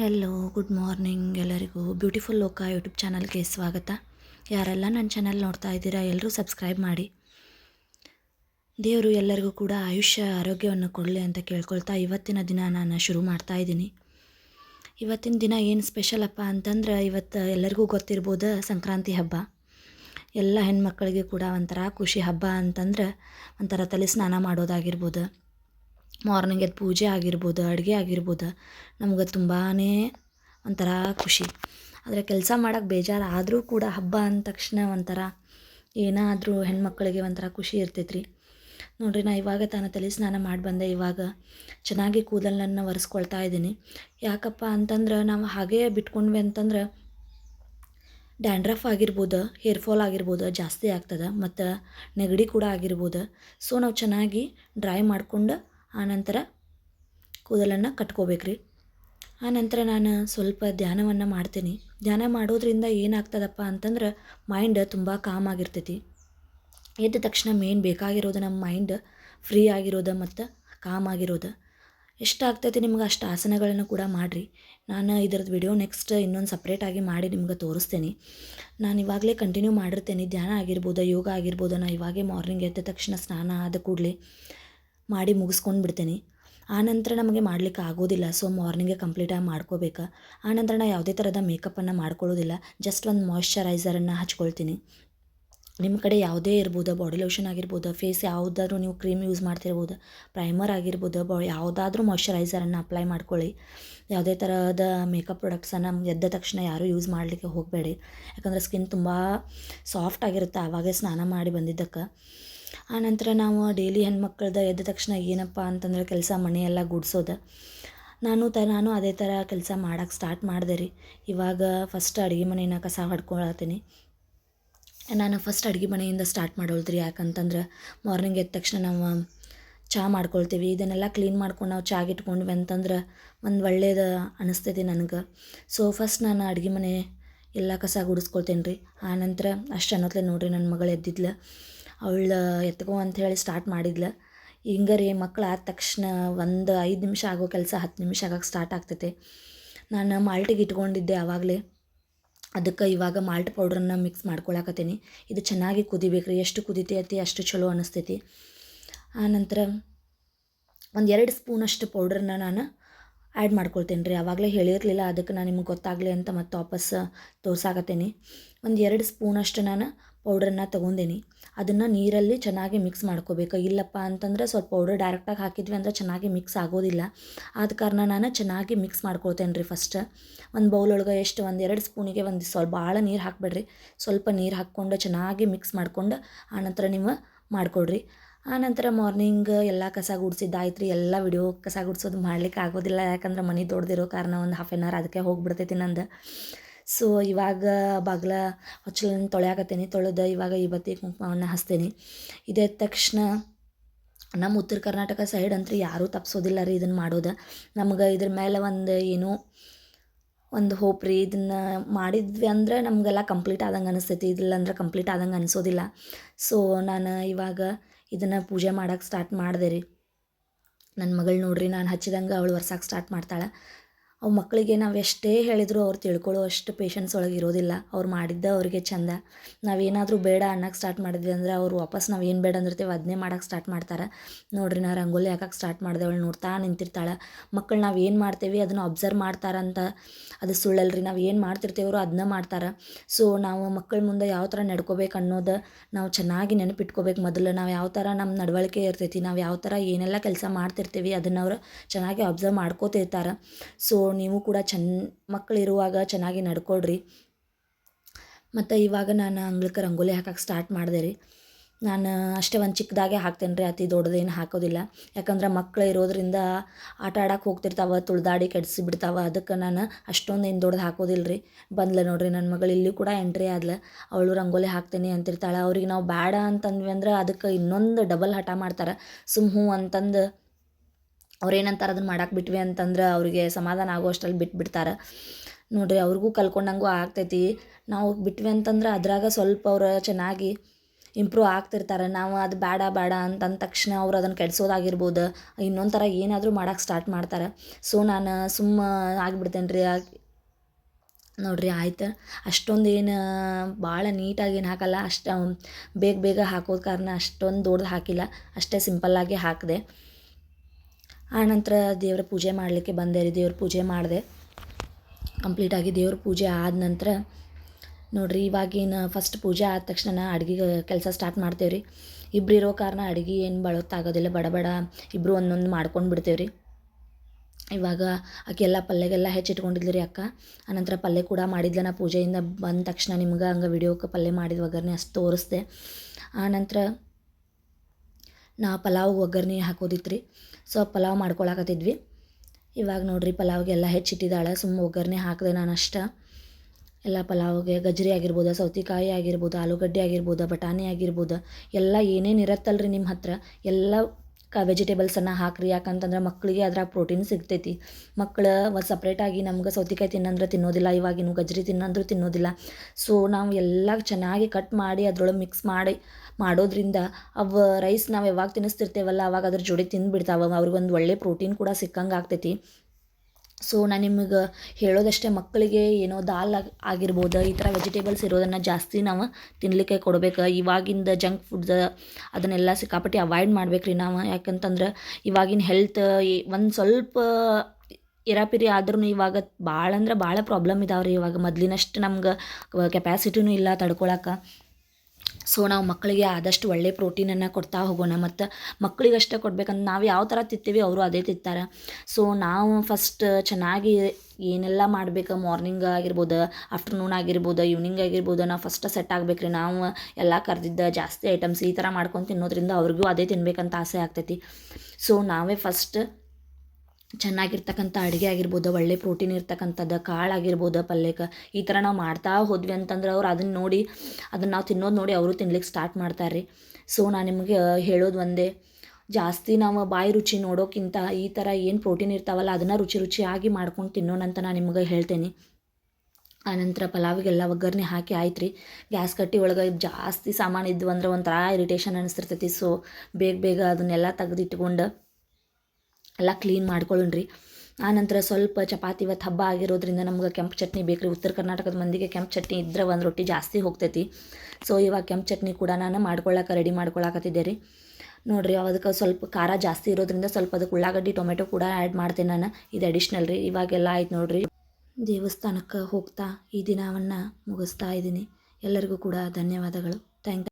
Hello good morning ಎಲ್ಲರಿಗೂ. Beautiful ಲೋಕ YouTube ಚಾನಲ್ಗೆ ಸ್ವಾಗತ. ಯಾರೆಲ್ಲ ನನ್ನ ಚಾನಲ್ ನೋಡ್ತಾ ಇದ್ದೀರಾ ಎಲ್ಲರೂ ಸಬ್ಸ್ಕ್ರೈಬ್ ಮಾಡಿ. ದೇವರು ಎಲ್ಲರಿಗೂ ಕೂಡ ಆಯುಷ್ಯ, ಆರೋಗ್ಯವನ್ನು ಕೊಡಲಿ ಅಂತ ಕೇಳ್ಕೊಳ್ತಾ ಇವತ್ತಿನ ದಿನ ನಾನು ಶುರು ಮಾಡ್ತಾ ಇದ್ದೀನಿ. ಇವತ್ತಿನ ದಿನ ಏನು ಸ್ಪೆಷಲ್ ಅಪ್ಪ ಅಂತಂದ್ರೆ, ಇವತ್ತು ಎಲ್ಲರಿಗೂ ಗೊತ್ತಿರ್ಬೋದು ಸಂಕ್ರಾಂತಿ ಹಬ್ಬ. ಎಲ್ಲ ಹೆಣ್ಮಕ್ಳಿಗೆ ಕೂಡ ಒಂಥರ ಖುಷಿ ಹಬ್ಬ ಅಂತಂದ್ರೆ ಒಂಥರ ತಲೆ ಸ್ನಾನ ಮಾಡೋದಾಗಿರ್ಬೋದು. ಮಾರ್ನಿಂಗ್ ಎದ್ದು ಪೂಜೆ ಆಗಿರ್ಬೋದು, ಅಡುಗೆ ಆಗಿರ್ಬೋದು, ನಮ್ಗೆ ತುಂಬಾ ಒಂಥರ ಖುಷಿ. ಆದರೆ ಕೆಲಸ ಮಾಡೋಕೆ ಬೇಜಾರು ಆದರೂ ಕೂಡ ಹಬ್ಬ ಅಂದ ತಕ್ಷಣ ಒಂಥರ ಏನಾದರೂ ಹೆಣ್ಮಕ್ಳಿಗೆ ಒಂಥರ ಖುಷಿ ಇರ್ತೈತ್ರಿ. ರೀ ನೋಡಿರಿ, ನಾ ಇವಾಗ ತಾನು ತಲೆ ಸ್ನಾನ ಮಾಡಿ ಬಂದೆ ಇವಾಗ. ಚೆನ್ನಾಗಿ ಕೂದಲನ್ನು ಒರೆಸ್ಕೊಳ್ತಾ ಇದ್ದೀನಿ. ಯಾಕಪ್ಪ ಅಂತಂದ್ರೆ ನಾವು ಹಾಗೇ ಬಿಟ್ಕೊಂಡ್ವಿ ಅಂತಂದ್ರೆ ಡ್ಯಾಂಡ್ರಫ್ ಆಗಿರ್ಬೋದು, ಹೇರ್ ಫಾಲ್ ಆಗಿರ್ಬೋದು ಜಾಸ್ತಿ ಆಗ್ತದೆ ಮತ್ತು ನೆಗಡಿ ಕೂಡ ಆಗಿರ್ಬೋದು. ಸೊ ನಾವು ಚೆನ್ನಾಗಿ ಡ್ರೈ ಮಾಡ್ಕೊಂಡು ಆನಂತರ ಕೂದಲನ್ನು ಕಟ್ಕೋಬೇಕ್ರಿ. ಆನಂತರ ನಾನು ಸ್ವಲ್ಪ ಧ್ಯಾನವನ್ನು ಮಾಡ್ತೀನಿ. ಧ್ಯಾನ ಮಾಡೋದ್ರಿಂದ ಏನಾಗ್ತದಪ್ಪ ಅಂತಂದ್ರೆ ಮೈಂಡ್ ತುಂಬ ಕಾಮ್ ಆಗಿರ್ತೈತಿ. ಎದ್ದ ತಕ್ಷಣ ಮೇನ್ ಬೇಕಾಗಿರೋದು ನಮ್ಮ ಮೈಂಡ್ ಫ್ರೀ ಆಗಿರೋದು ಮತ್ತು ಕಾಮ್ ಆಗಿರೋದು. ಎಷ್ಟಾಗ್ತೈತಿ ನಿಮ್ಗೆ ಅಷ್ಟು ಆಸನಗಳನ್ನು ಕೂಡ ಮಾಡಿರಿ. ನಾನು ಇದ್ರದ್ದು ವಿಡಿಯೋ ನೆಕ್ಸ್ಟ್ ಇನ್ನೊಂದು ಸಪ್ರೇಟಾಗಿ ಮಾಡಿ ನಿಮ್ಗೆ ತೋರಿಸ್ತೀನಿ. ನಾನು ಇವಾಗಲೇ ಕಂಟಿನ್ಯೂ ಮಾಡಿರ್ತೇನೆ. ಧ್ಯಾನ ಆಗಿರ್ಬೋದು, ಯೋಗ ಆಗಿರ್ಬೋದು ನಾನು ಇವಾಗೇ ಮಾರ್ನಿಂಗ್ ಎದ್ದ ತಕ್ಷಣ ಸ್ನಾನ ಆದ ಕೂಡಲೇ. ಮಾಡಿ ಮುಗಿಸ್ಕೊಂಡು ಬಿಡ್ತೇನೆ ಆನಂತರ ನಮಗೆ ಮಾಡ್ಲಿಕ್ಕೆ ಆಗೋದಿಲ್ಲ. ಸೊ ಮಾರ್ನಿಂಗೇ ಕಂಪ್ಲೀಟಾಗಿ ಮಾಡ್ಕೋಬೇಕು? ಆನಂತರ ನಾನು ಯಾವುದೇ ಥರದ ಮೇಕಪ್ಪನ್ನು ಮಾಡ್ಕೊಳ್ಳೋದಿಲ್ಲ. ಜಸ್ಟ್ ಒಂದು ಮಾಯಶ್ಚರೈಸರನ್ನು ಹಚ್ಕೊಳ್ತೀನಿ. ನಿಮ್ಮ ಕಡೆ ಯಾವುದೇ ಇರ್ಬೋದು ಬಾಡಿ ಲೋಷನ್ ಆಗಿರ್ಬೋದು ಫೇಸ್ ಯಾವುದಾದ್ರೂ ನೀವು ಕ್ರೀಮ್ ಯೂಸ್ ಮಾಡ್ತಿರ್ಬೋದು ಪ್ರೈಮರ್ ಆಗಿರ್ಬೋದು ಬಾ ಯಾವುದಾದ್ರೂ ಮಾಯಶ್ಚರೈಸರನ್ನು ಅಪ್ಲೈ ಮಾಡ್ಕೊಳ್ಳಿ. ಯಾವುದೇ ಥರದ ಮೇಕಪ್ ಪ್ರಾಡಕ್ಟ್ಸನ್ನು ಎದ್ದ ತಕ್ಷಣ ಯಾರೂ ಯೂಸ್ ಮಾಡಲಿಕ್ಕೆ ಹೋಗಬೇಡಿ. ಯಾಕಂದರೆ ಸ್ಕಿನ್ ತುಂಬ ಸಾಫ್ಟ್ ಆಗಿರುತ್ತೆ. ಆವಾಗೇ ಸ್ನಾನ ಮಾಡಿ ಬಂದಿದ್ದಕ್ಕೆ. ಆನಂತರ ನಾವು ಡೈಲಿ ಹೆಣ್ಮಕ್ಳದ್ದು ಎದ್ದ ತಕ್ಷಣ ಏನಪ್ಪ ಅಂತಂದ್ರೆ ಕೆಲಸ ಮನೆಯೆಲ್ಲ ಗುಡಿಸೋದು. ನಾನು ತ, ನಾನು ಅದೇ ಥರ ಕೆಲಸ ಮಾಡೋಕ್ಕೆ ಸ್ಟಾರ್ಟ್ ಮಾಡಿದೆ ರೀ. ಇವಾಗ ಫಸ್ಟ್ ಅಡುಗೆ ಮನೆಯನ್ನು ಕಸ ಹೊಡ್ಕೊಳತ್ತೀನಿ. ನಾನು ಫಸ್ಟ್ ಅಡುಗೆ ಮನೆಯಿಂದ ಸ್ಟಾರ್ಟ್ ಮಾಡೋಳ್ದ್ರಿ ಯಾಕಂತಂದ್ರೆ ಮಾರ್ನಿಂಗ್ ಎದ್ದ ತಕ್ಷಣ ನಾವು ಚಹಾ ಮಾಡ್ಕೊಳ್ತೀವಿ. ಇದನ್ನೆಲ್ಲ ಕ್ಲೀನ್ ಮಾಡ್ಕೊಂಡು ನಾವು ಚಾ ಇಟ್ಕೊಂಡ್ವಿ ಅಂತಂದ್ರೆ ಒಂದು ಒಳ್ಳೇದು ಅನಿಸ್ತೈತಿ ನನಗೆ. ಸೊ ಫಸ್ಟ್ ನಾನು ಅಡುಗೆ ಮನೆ ಎಲ್ಲ ಕಸ ಗುಡಿಸ್ಕೊಳ್ತೇನೆ ರೀ ಆನಂತರ ಅಷ್ಟು ಅನ್ನೋತ್ಲೆ ನೋಡಿರಿ ನನ್ನ ಮಗಳು ಎದ್ದಿದ್ಲು. ಅವಳು ಎತ್ಕೋ ಹೇಳಿ ಸ್ಟಾರ್ಟ್ ಮಾಡಿದ್ಲು. ಹಿಂಗೆ ರೀ ಮಕ್ಳು ಆದ ತಕ್ಷಣ ಒಂದು ಐದು ನಿಮಿಷ ಆಗೋ ಕೆಲಸ ಹತ್ತು ನಿಮಿಷ ಆಗಕ್ಕೆ ಸ್ಟಾರ್ಟ್ ಆಗ್ತೈತೆ. ನಾನು ಮಾಲ್ಟಿಗೆ ಇಟ್ಕೊಂಡಿದ್ದೆ ಆವಾಗಲೇ. ಅದಕ್ಕೆ ಇವಾಗ ಮಾಲ್ಟ್ ಪೌಡ್ರನ್ನ ಮಿಕ್ಸ್ ಮಾಡ್ಕೊಳಕತ್ತೀನಿ. ಇದು ಚೆನ್ನಾಗಿ ಕುದಿಬೇಕು ರೀ. ಎಷ್ಟು ಕುದಿತೈತಿ ಅಷ್ಟು ಚಲೋ ಅನ್ನಿಸ್ತೈತಿ ಆನಂತರ ಒಂದು ಎರಡು ಸ್ಪೂನಷ್ಟು ಪೌಡ್ರನ್ನ ನಾನು ಆ್ಯಡ್ ಮಾಡ್ಕೊಳ್ತೇನೆ ರೀ. ಆವಾಗಲೇ ಹೇಳಿರಲಿಲ್ಲ, ಅದಕ್ಕೆ ನಾನು ನಿಮ್ಗೆ ಗೊತ್ತಾಗಲಿ ಅಂತ ಮತ್ತೆ ವಾಪಸ್ ತೋರ್ಸಾಕತ್ತೀನಿ. ಒಂದು ಎರಡು ಸ್ಪೂನಷ್ಟು ನಾನು ಪೌಡ್ರನ್ನ ತೊಗೊಂಡೇನಿ. ಅದನ್ನು ನೀರಲ್ಲಿ ಚೆನ್ನಾಗಿ ಮಿಕ್ಸ್ ಮಾಡ್ಕೋಬೇಕು. ಇಲ್ಲಪ್ಪ ಅಂತಂದ್ರೆ ಸ್ವಲ್ಪ ಪೌಡ್ರ್ ಡೈರೆಕ್ಟಾಗಿ ಹಾಕಿದ್ವಿ ಅಂದ್ರೆ ಚೆನ್ನಾಗಿ ಮಿಕ್ಸ್ ಆಗೋದಿಲ್ಲ. ಆದ ಕಾರಣ ನಾನು ಚೆನ್ನಾಗಿ ಮಿಕ್ಸ್ ಮಾಡ್ಕೊಳ್ತೇನೆ ರೀ ಫಸ್ಟ್ ಒಂದು ಬೌಲ್ ಒಳಗೆ ಎಷ್ಟು? ಒಂದು ಎರಡು ಸ್ಪೂನಿಗೆ ಒಂದು ಸ್ವಲ್ಪ ಭಾಳ ನೀರು ಹಾಕಬೇಡ್ರಿ. ಸ್ವಲ್ಪ ನೀರು ಹಾಕ್ಕೊಂಡು ಚೆನ್ನಾಗಿ ಮಿಕ್ಸ್ ಮಾಡ್ಕೊಂಡು ಆನಂತರ ನೀವು ಮಾಡಿಕೊಡ್ರಿ ಆನಂತರ ಮಾರ್ನಿಂಗ್ ಎಲ್ಲ ಕಸ ಗುಡಿಸಿದ್ದಾಯ್ತು ರೀ ಎಲ್ಲ ವಿಡಿಯೋ ಕಸ ಗುಡಿಸೋದು ಮಾಡ್ಲಿಕ್ಕೆ ಆಗೋದಿಲ್ಲ. ಯಾಕಂದ್ರೆ ಮನೆ ದೊಡ್ಡದಿರೋ ಕಾರಣ ಒಂದು ಹಾಫ್ ಆನ್ ಅವರ್ ಅದಕ್ಕೆ ಹೋಗಿಬಿಡ್ತೈತಿ ನಂದು. ಸೊ ಇವಾಗ ಬಾಗ್ಲ ಹೊಚ್ಚಲನ್ನು ತೊಳೆಯಾಕತ್ತೀನಿ. ತೊಳೆದು ಇವಾಗ ಈ ಬತ್ತಿ ಕುಂಕುಮವನ್ನು ಹಚ್ತೀನಿ. ಇದೇ ತಕ್ಷಣ ನಮ್ಮ ಉತ್ತರ ಕರ್ನಾಟಕ ಸೈಡ್ ಅಂತೂ ಯಾರೂ ತಪ್ಪಿಸೋದಿಲ್ಲ ರೀ ಇದನ್ನು ಮಾಡೋದು. ನಮ್ಗೆ ಇದ್ರ ಮೇಲೆ ಒಂದು ಏನು, ಒಂದು ಹೋಪ್ ರೀ ಇದನ್ನು ಮಾಡಿದ್ವಿ ಅಂದ್ರೆ ನಮಗೆಲ್ಲ ಕಂಪ್ಲೀಟ್ ಆದಂಗೆ ಅನಿಸ್ತೈತಿ. ಇದಿಲ್ಲ ಅಂದ್ರೆ ಕಂಪ್ಲೀಟ್ ಆದಂಗೆ ಅನಿಸೋದಿಲ್ಲ. ಸೊ ನಾನು ಇವಾಗ ಇದನ್ನು ಪೂಜೆ ಮಾಡೋಕೆ ಸ್ಟಾರ್ಟ್ ಮಾಡಿದೆ ರೀ. ನನ್ನ ಮಗಳು ನೋಡ್ರಿ, ನಾನು ಹಚ್ಚಿದಂಗೆ ಅವಳು ವರ್ಸಕ್ಕೆ ಸ್ಟಾರ್ಟ್ ಮಾಡ್ತಾಳೆ. ಅವು ಮಕ್ಕಳಿಗೆ ನಾವು ಎಷ್ಟೇ ಹೇಳಿದರೂ ಅವ್ರು ತಿಳ್ಕೊಳ್ಳೋ ಅಷ್ಟು ಪೇಷನ್ಸ್ ಒಳಗೆ ಇರೋದಿಲ್ಲ. ಅವ್ರು ಮಾಡಿದ್ದ ಅವರಿಗೆ ಚಂದ. ನಾವೇನಾದರೂ ಬೇಡ ಅನ್ನಕ್ಕೆ ಸ್ಟಾರ್ಟ್ ಮಾಡಿದ್ವಿ ಅಂದ್ರೆ ಅವ್ರು ವಾಪಸ್ ನಾವು ಏನು ಬೇಡ ಅಂದಿರ್ತೀವಿ ಅದನ್ನೇ ಮಾಡಕ್ಕೆ ಸ್ಟಾರ್ಟ್ ಮಾಡ್ತಾರೆ. ನೋಡ್ರಿ ನಾ ರಂಗೋಲಿ ಹಾಕಕ್ಕೆ ಸ್ಟಾರ್ಟ್ ಮಾಡಿದೆ ಅವಳು ನೋಡ್ತಾ ನಿಂತಿರ್ತಾಳೆ. ಮಕ್ಕಳು ನಾವು ಏನು ಮಾಡ್ತೇವೆ ಅದನ್ನು ಅಬ್ಸರ್ವ್ ಮಾಡ್ತಾರಂತ ಅದು ಸುಳ್ಳಲ್ರಿ. ನಾವು ಏನು ಮಾಡ್ತಿರ್ತೀವಿ ಅವರು ಅದನ್ನ ಮಾಡ್ತಾರೆ. ಸೊ ನಾವು ಮಕ್ಕಳ ಮುಂದೆ ಯಾವ ಥರ ನಡ್ಕೋಬೇಕು ಅನ್ನೋದು ನಾವು ಚೆನ್ನಾಗಿ ನೆನಪಿಟ್ಕೋಬೇಕು. ಮೊದಲು ನಾವು ಯಾವ ಥರ ನಮ್ಮ ನಡವಳಿಕೆ ಇರ್ತೈತಿ, ನಾವು ಯಾವ ಥರ ಏನೆಲ್ಲ ಕೆಲಸ ಮಾಡ್ತಿರ್ತೀವಿ ಅದನ್ನು ಅವರು ಚೆನ್ನಾಗಿ ಅಬ್ಸರ್ವ್ ಮಾಡ್ಕೋತಿರ್ತಾರೆ. ಸೊ ನೀವು ಕೂಡ ಚೆನ್ನ ಮಕ್ಕಳಿರುವಾಗ ಚೆನ್ನಾಗಿ ನಡ್ಕೊಳ್ರಿ. ಮತ್ತು ಇವಾಗ ನಾನು ಅಂಗ್ಳಕ್ಕೆ ರಂಗೋಲಿ ಹಾಕಕ್ಕೆ ಸ್ಟಾರ್ಟ್ ಮಾಡಿದೆ ರೀ. ನಾನು ಅಷ್ಟೇ ಒಂದು ಚಿಕ್ಕದಾಗೆ ಹಾಕ್ತೇನೆ ರೀ, ಅತಿ ದೊಡ್ಡದೇನು ಹಾಕೋದಿಲ್ಲ. ಯಾಕಂದ್ರೆ ಮಕ್ಕಳು ಇರೋದ್ರಿಂದ ಆಟ ಆಡಕ್ಕೆ ಹೋಗ್ತಿರ್ತಾವೆ, ತುಳಿದಾಡಿ ಕೆಡಿಸಿ ಬಿಡ್ತಾವೆ, ಅದಕ್ಕೆ ನಾನು ಅಷ್ಟೊಂದು ಏನು ದೊಡ್ಡದು ಹಾಕೋದಿಲ್ಲ ರೀ. ಬಂದ್ಲ ನೋಡಿರಿ ನನ್ನ ಮಗಳು ಇಲ್ಲಿ ಕೂಡ ಎಂಟ್ರಿ ಆದ್ಲ. ಅವಳು ರಂಗೋಲಿ ಹಾಕ್ತೇನೆ ಅಂತಿರ್ತಾಳೆ. ಅವ್ರಿಗೆ ನಾವು ಬೇಡ ಅಂತಂದ್ವಿ ಅಂದ್ರೆ ಅದಕ್ಕೆ ಇನ್ನೊಂದು ಡಬಲ್ ಹಠ ಮಾಡ್ತಾರೆ. ಸುಮ್ಮ ಹ್ಞೂ ಅಂತಂದು ಅವ್ರು ಏನಂತಾರೆ ಅದನ್ನು ಮಾಡಕ್ಕೆ ಬಿಟ್ವಿ ಅಂತಂದ್ರೆ ಅವರಿಗೆ ಸಮಾಧಾನ ಆಗೋ ಅಷ್ಟ್ರಲ್ಲಿ ಬಿಟ್ಬಿಡ್ತಾರೆ ನೋಡಿರಿ ಅವ್ರಿಗೂ ಕಲ್ಕೊಂಡಂಗೂ ಆಗ್ತೈತಿ. ನಾವು ಬಿಟ್ವಿ ಅಂತಂದ್ರೆ ಅದ್ರಾಗ ಸ್ವಲ್ಪ ಅವ್ರು ಚೆನ್ನಾಗಿ ಇಂಪ್ರೂವ್ ಆಗ್ತಿರ್ತಾರೆ. ನಾವು ಅದು ಬೇಡ ಬೇಡ ಅಂತ ಅಂದ ತಕ್ಷಣ ಅವ್ರು ಅದನ್ನು ಕೆಡ್ಸೋದಾಗಿರ್ಬೋದು. ಇನ್ನೊಂದು ಥರ ಏನಾದರೂ ಮಾಡಕ್ಕೆ ಸ್ಟಾರ್ಟ್ ಮಾಡ್ತಾರೆ. ಸೊ, ನಾನು ಸುಮ್ಮ ಆಗಿಬಿಡ್ತೇನೆ ರೀ ನೋಡಿರಿ ಆಯ್ತು. ಅಷ್ಟೊಂದು ಏನು ಭಾಳ ನೀಟಾಗಿ ಏನು ಹಾಕಲ್ಲ. ಅಷ್ಟು, ಬೇಗ ಬೇಗ ಹಾಕೋದ ಕಾರಣ ಅಷ್ಟೊಂದು ದೊಡ್ದು ಹಾಕಿಲ್ಲ. ಅಷ್ಟೇ ಸಿಂಪಲ್ಲಾಗಿ ಹಾಕಿದೆ. ಆನಂತರ ದೇವರ ಪೂಜೆ ಮಾಡಲಿಕ್ಕೆ ಬಂದೆ ರೀ. ದೇವ್ರ ಪೂಜೆ ಮಾಡಿದೆ. ಕಂಪ್ಲೀಟಾಗಿ ದೇವ್ರ ಪೂಜೆ ಆದ ನಂತರ ನೋಡಿರಿ, ಇವಾಗಿನ ಫಸ್ಟ್ ಪೂಜೆ ಆದ ತಕ್ಷಣ ಅಡುಗೆ ಕೆಲಸ ಸ್ಟಾರ್ಟ್ ಮಾಡ್ತೇವೆ ರೀ ಇಬ್ರು ಇರೋ ಕಾರಣ ಅಡುಗೆ ಏನು ಬಳತ್ತಾಗೋದಿಲ್ಲ, ಬಡ ಬಡ ಇಬ್ಬರು ಒಂದೊಂದು ಮಾಡ್ಕೊಂಡು ಬಿಡ್ತೇವೆ ರೀ ಇವಾಗ ಆಕೆ ಎಲ್ಲ ಪಲ್ಯಗೆಲ್ಲ ಹೆಚ್ಚಿಟ್ಕೊಂಡಿದ್ಲು ರೀ ಅಕ್ಕ ಆನಂತರ ಪಲ್ಯ ಕೂಡ ಮಾಡಿದ್ಲ ನಾ ಪೂಜೆಯಿಂದ ಬಂದ ತಕ್ಷಣ ನಿಮ್ಗೆ ಹಂಗೆ ವಿಡಿಯೋಕ್ಕೆ ಪಲ್ಯ ಮಾಡಿದ ಒಗ್ಗರಣೆ ಅಷ್ಟು ತೋರಿಸ್ದೆ. ಆನಂತರ ನಾ ಪಲಾವ್ ಒಗ್ಗರಣೆ ಹಾಕೋದಿತ್ತು ರೀ ಸೊ, ಪಲಾವ್ ಮಾಡ್ಕೊಳಕತ್ತಿದ್ವಿ. ಇವಾಗ ನೋಡಿರಿ ಪಲಾವ್ಗೆಲ್ಲ ಹೆಚ್ಚಿಟ್ಟಿದ್ದಾಳೆ. ಸುಮ್ಮ ಒಗ್ಗರಣೆ ಹಾಕಿದೆ ನಾನು ಅಷ್ಟೇ. ಎಲ್ಲ ಪಲಾವ್ಗೆ ಗಜ್ರಿ ಆಗಿರ್ಬೋದು, ಸೌತೆಕಾಯಿ ಆಗಿರ್ಬೋದು, ಆಲೂಗಡ್ಡೆ ಆಗಿರ್ಬೋದು, ಬಟಾಣಿ ಆಗಿರ್ಬೋದು, ಎಲ್ಲ ಏನೇನು ಇರತ್ತಲ್ಲ ರೀ ನಿಮ್ಮ ಹತ್ರ? ಎಲ್ಲ ಕ ವೆಜಿಟೇಬಲ್ಸನ್ನು ಹಾಕಿರಿ. ಯಾಕಂತಂದ್ರೆ ಮಕ್ಕಳಿಗೆ ಅದ್ರಾಗ ಪ್ರೋಟೀನ್ ಸಿಗ್ತೈತಿ. ಮಕ್ಕಳು ಒಂದು ಸಪ್ರೇಟಾಗಿ ನಮ್ಗೆ ಸೌತೆಕಾಯಿ ತಿನ್ನಂದ್ರೆ ತಿನ್ನೋದಿಲ್ಲ, ಇವಾಗಿನ ಗಜ್ರಿ ತಿನ್ನಂದ್ರೂ ತಿನ್ನೋದಿಲ್ಲ. ಸೊ ನಾವು ಎಲ್ಲ ಚೆನ್ನಾಗಿ ಕಟ್ ಮಾಡಿ ಅದ್ರೊಳಗೆ ಮಿಕ್ಸ್ ಮಾಡಿ, ಮಾಡೋದ್ರಿಂದ ಅವು ರೈಸ್ ನಾವು ಯಾವಾಗ ತಿನ್ನಿಸ್ತಿರ್ತೇವಲ್ಲ ಅವಾಗ ಅದ್ರ ಜೋಡಿ ತಿಂದುಬಿಡ್ತಾವೆ. ಅವ್ರಿಗೊಂದು ಒಳ್ಳೆ ಪ್ರೋಟೀನ್ ಕೂಡ ಸಿಕ್ಕಂಗೆ ಆಗ್ತೈತಿ. ಸೊ ನಾನು ನಿಮಗೆ ಹೇಳೋದಷ್ಟೇ ಮಕ್ಕಳಿಗೆ ಏನೋ ದಾಲ್ ಆಗಿ ಆಗಿರ್ಬೋದು, ಈ ಥರ ವೆಜಿಟೇಬಲ್ಸ್ ಇರೋದನ್ನು ಜಾಸ್ತಿ ನಾವು ತಿನ್ನಲಿಕ್ಕೆ ಕೊಡ್ಬೇಕು. ಇವಾಗಿಂದ ಜಂಕ್ ಫುಡ್ಸ್ ಅದನ್ನೆಲ್ಲ ಸಿಕ್ಕಾಪಟ್ಟೆ ಅವಾಯ್ಡ್ ಮಾಡ್ಬೇಕು ರೀ ನಾವು. ಯಾಕಂತಂದ್ರೆ ಇವಾಗಿನ ಹೆಲ್ತ್ ಒಂದು ಸ್ವಲ್ಪ ಇರಾಪಿರಿ ಆದ್ರೂ ಇವಾಗ ಭಾಳ ಅಂದ್ರೆ ಭಾಳ ಪ್ರಾಬ್ಲಮ್ ಇದಾವೆ ರೀ ಇವಾಗ. ಮೊದ್ಲಿನಷ್ಟು ನಮ್ಗೆ ಕೆಪ್ಯಾಸಿಟಿನೂ ಇಲ್ಲ ತಡ್ಕೊಳಕ್ಕೆ ಸೊ ನಾವು ಮಕ್ಕಳಿಗೆ ಆದಷ್ಟು ಒಳ್ಳೆ ಪ್ರೋಟೀನನ್ನು ಕೊಡ್ತಾ ಹೋಗೋಣ ಮತ್ತು ಮಕ್ಕಳಿಗಷ್ಟೇ ಕೊಡ್ಬೇಕಂತ ನಾವು ಯಾವ ಥರ ತಿಂತೀವಿ ಅವರು ಅದೇ ತಿಂತಾರೆ. ಸೊ ನಾವು ಫಸ್ಟ್ ಚೆನ್ನಾಗಿ ಏನೆಲ್ಲ ಮಾಡ್ಬೇಕು? ಮಾರ್ನಿಂಗ್ ಆಗಿರ್ಬೋದು ಆಫ್ಟರ್ನೂನ್ ಆಗಿರ್ಬೋದು ಈವ್ನಿಂಗ್ ಆಗಿರ್ಬೋದು, ನಾವು ಫಸ್ಟ್ ಸೆಟ್ ಆಗ್ಬೇಕು ರೀ ನಾವು ಎಲ್ಲ ಕರೆದಿದ್ದ ಜಾಸ್ತಿ ಐಟಮ್ಸ್ ಈ ಥರ ಮಾಡ್ಕೊಂಡು ತಿನ್ನೋದ್ರಿಂದ ಅವ್ರಿಗೂ ಅದೇ ತಿನ್ಬೇಕಂತ ಆಸೆ ಆಗ್ತೈತಿ. ಸೊ ನಾವೇ ಫಸ್ಟ್ ಚೆನ್ನಾಗಿರ್ತಕ್ಕಂಥ ಅಡುಗೆ ಆಗಿರ್ಬೋದು, ಒಳ್ಳೆ ಪ್ರೋಟೀನ್ ಇರ್ತಕ್ಕಂಥದ್ದು, ಕಾಳು ಆಗಿರ್ಬೋದು, ಪಲ್ಯಕ್ಕೆ ಈ ಥರ ನಾವು ಮಾಡ್ತಾ ಹೋದ್ವಿ ಅಂತಂದ್ರೆ ಅವ್ರು ಅದನ್ನು ನೋಡಿ ಅದನ್ನು ನಾವು ತಿನ್ನೋದು ನೋಡಿ ಅವರು ತಿನ್ಲಿಕ್ಕೆ ಸ್ಟಾರ್ಟ್ ಮಾಡ್ತಾರೆ ರೀ. ಸೊ ನಾನು ನಿಮಗೆ ಹೇಳೋದು ಒಂದೇ, ಜಾಸ್ತಿ ನಾವು ಬಾಯಿ ರುಚಿ ನೋಡೋಕ್ಕಿಂತ ಈ ಥರ ಏನು ಪ್ರೋಟೀನ್ ಇರ್ತಾವಲ್ಲ ಅದನ್ನು ರುಚಿ ರುಚಿಯಾಗಿ ಮಾಡ್ಕೊಂಡು ತಿನ್ನೋಣಂತ ನಾನು ನಿಮಗೆ ಹೇಳ್ತೇನೆ. ಆನಂತರ ಪಲಾವಿಗೆಲ್ಲ ಒಗ್ಗರಣೆ ಹಾಕಿ ಆಯ್ತು ರೀ. ಗ್ಯಾಸ್ ಕಟ್ಟಿ ಒಳಗೆ ಜಾಸ್ತಿ ಸಾಮಾನು ಇದ್ವು ಅಂದ್ರೆ ಒಂಥರ ಇರಿಟೇಷನ್ ಅನಿಸ್ತಿರ್ತೈತಿ. ಸೊ ಬೇಗ ಬೇಗ ಅದನ್ನೆಲ್ಲ ತೆಗೆದಿಟ್ಕೊಂಡು ಎಲ್ಲ ಕ್ಲೀನ್ ಮಾಡ್ಕೊಳ್ಳೋಣ ರೀ ಆನಂತರ ಸ್ವಲ್ಪ ಚಪಾತಿ ಇವತ್ತು ಹಬ್ಬ ಆಗಿರೋದ್ರಿಂದ ನಮ್ಗೆ ಕೆಂಪು ಚಟ್ನಿ ಬೇಕು ರೀ ಉತ್ತರ ಕರ್ನಾಟಕದ ಮಂದಿಗೆ ಕೆಂಪು ಚಟ್ನಿ ಇದ್ರೆ ಒಂದು ರೊಟ್ಟಿ ಜಾಸ್ತಿ ಹೋಗ್ತೈತಿ. ಸೊ ಇವಾಗ ಕೆಂಪು ಚಟ್ನಿ ಕೂಡ ನಾನು ಮಾಡ್ಕೊಳ್ಳೋಕೆ ರೆಡಿ ಮಾಡ್ಕೊಳಕತ್ತಿದ್ದೆ ರೀ. ನೋಡಿರಿ ಅದಕ್ಕೆ ಸ್ವಲ್ಪ ಖಾರ ಜಾಸ್ತಿ ಇರೋದ್ರಿಂದ ಸ್ವಲ್ಪ ಅದಕ್ಕೆ ಉಳ್ಳಾಗಡ್ಡಿ, ಟೊಮೆಟೊ ಕೂಡ ಆ್ಯಡ್ ಮಾಡ್ತೀನಿ ನಾನು. ಇದು ಅಡಿಷ್ನಲ್ ರೀ. ಇವಾಗೆಲ್ಲ ಆಯ್ತು ನೋಡಿರಿ. ದೇವಸ್ಥಾನಕ್ಕೆ ಹೋಗ್ತಾ ಈ ದಿನವನ್ನು ಮುಗಿಸ್ತಾ ಇದ್ದೀನಿ. ಎಲ್ಲರಿಗೂ ಕೂಡ ಧನ್ಯವಾದಗಳು. ಥ್ಯಾಂಕ್